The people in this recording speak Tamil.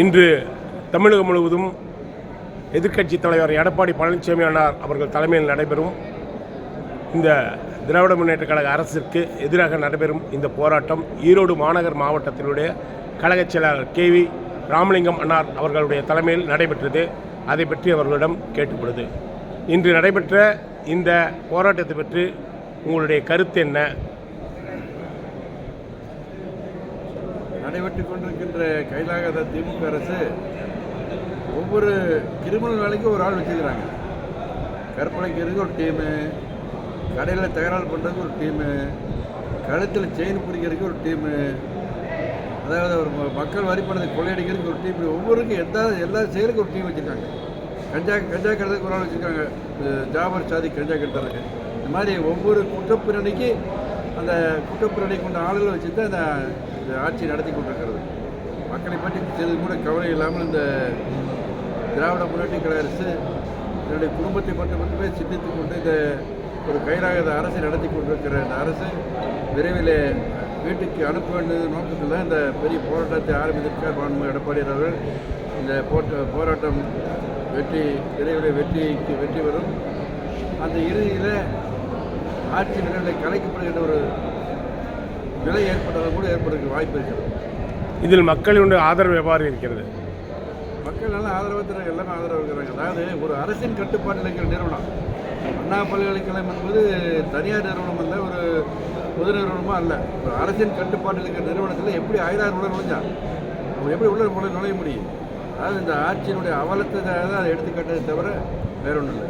இன்று தமிழகம் முழுவதும் எதிர்க்கட்சி தலைவர் எடப்பாடி பழனிசாமி அண்ணார் அவர்கள் தலைமையில் நடைபெறும் இந்த திராவிட முன்னேற்றக் கழக அரசிற்கு எதிராக நடைபெறும் இந்த போராட்டம் ஈரோடு மாநகர் மாவட்டத்தினுடைய கழகச் செயலாளர் கே வி ராமலிங்கம் அன்னார் அவர்களுடைய தலைமையில் நடைபெற்றது. அதை பற்றி அவர்களிடம் கேட்டுக்கொள்வது. இன்று நடைபெற்ற இந்த போராட்டத்தை பற்றி உங்களுடைய கருத்து என்ன? நடைபெற்றுக் கொண்டிருக்கின்ற கைலாகாத திமுக அரசு ஒவ்வொரு கிரிமினல் வேலைக்கும் ஒரு ஆள் வச்சுக்கிறாங்க கற்பனைக்கிறதுக்கு ஒரு டீமு கடையில் தகராறு பண்ணுறதுக்கு ஒரு டீமு கழுத்தில் செயின் பிடிக்கிறதுக்கு ஒரு டீமு அதாவது ஒரு மக்கள் வரி பணத்தை கொள்ளையடிக்கிறதுக்கு ஒரு டீம் ஒவ்வொருக்கும் எந்த எல்லா செயலுக்கும் ஒரு டீம் வச்சுருக்காங்க. கஞ்சா கஞ்சா கட்டுறதுக்கு ஒரு ஆள் வச்சுருக்காங்க. ஜாபர் சாதி கஞ்சா கட்டுறதுக்கு இந்த மாதிரி ஒவ்வொரு குற்றப்பிரணிக்கு அந்த குற்றப்பிரணி கொண்ட ஆளுகளை வச்சு தான் இந்த இந்த ஆட்சி நடத்தி கொண்டிருக்கிறது. மக்களை பற்றி சிறிது கூட கவலை இல்லாமல் இந்த திராவிட முன்னேற்ற கழக அரசு என்னுடைய குடும்பத்தை மட்டும் மட்டுமே சிந்தித்து கொண்டு இந்த ஒரு கைராக அரசை நடத்தி கொண்டிருக்கிற இந்த அரசு விரைவில் வீட்டுக்கு அனுப்ப வேண்டிய நோக்கத்தில் தான் இந்த பெரிய போராட்டத்தை ஆரம்பித்திருக்கார் மாண்பு எடப்பாடி அவர்கள். இந்த போட்ட போராட்டம் வெற்றி விரைவில் வெற்றிக்கு வெற்றி வரும் அந்த இறுதியில் ஆட்சி நிலைகளை கலைக்கப்படுகின்ற ஒரு நிலை ஏற்பட்டாலும் கூட ஏற்படுறதுக்கு வாய்ப்பு இருக்கிறது. இதில் மக்களுடைய ஆதரவு எவ்வாறு இருக்கிறது? மக்கள் நல்லா ஆதரவு தராங்க எல்லாமே ஆதரவு இருக்கிறாங்க அதாவது ஒரு அரசின் கட்டுப்பாட்டில் இருக்கிற நிறுவனம் அண்ணா பல்கலைக்கழகம் என்பது தனியார் நிறுவனம் அல்ல ஒரு பொது நிறுவனமும் அல்ல. ஒரு அரசின் கட்டுப்பாட்டில் இருக்கிற நிறுவனத்தில் எப்படி ஆயிரம் உள்ள நுழைஞ்சா அவங்க எப்படி உள்ள உள்ள நுழைய முடியும்? அதாவது இந்த ஆட்சியினுடைய அவலத்தை தான் அதை எடுத்துக்காட்டதை தவிர வேற ஒன்றும் இல்லை.